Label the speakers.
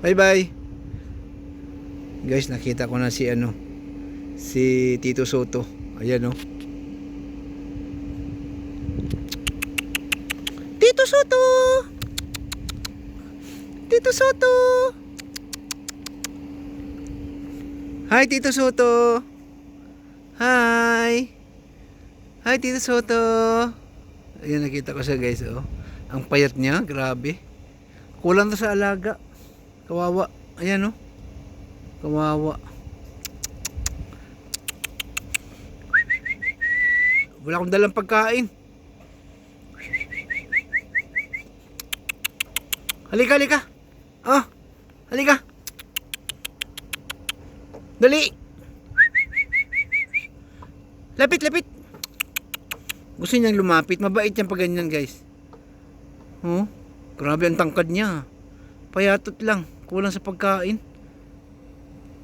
Speaker 1: Bye bye. Guys, nakita ko na si ano. Si Tito Soto. Ayan oh. Tito Soto! Tito Soto! Hi Tito Soto! Hi! Hi Tito Soto! Ayan nakita ko siya guys oh. Ang payat niya, grabe. Kulang to sa alaga. Kawawa. Ayan oh. Kawawa. Wala akong dalang pagkain. Halika, halika. Oh, halika. Dali. Lapit, lapit. Gusto niyang lumapit. Mabait yan pag ganyan, guys. Oh, grabe ang tangkad niya. Payatot lang. Kulang sa pagkain.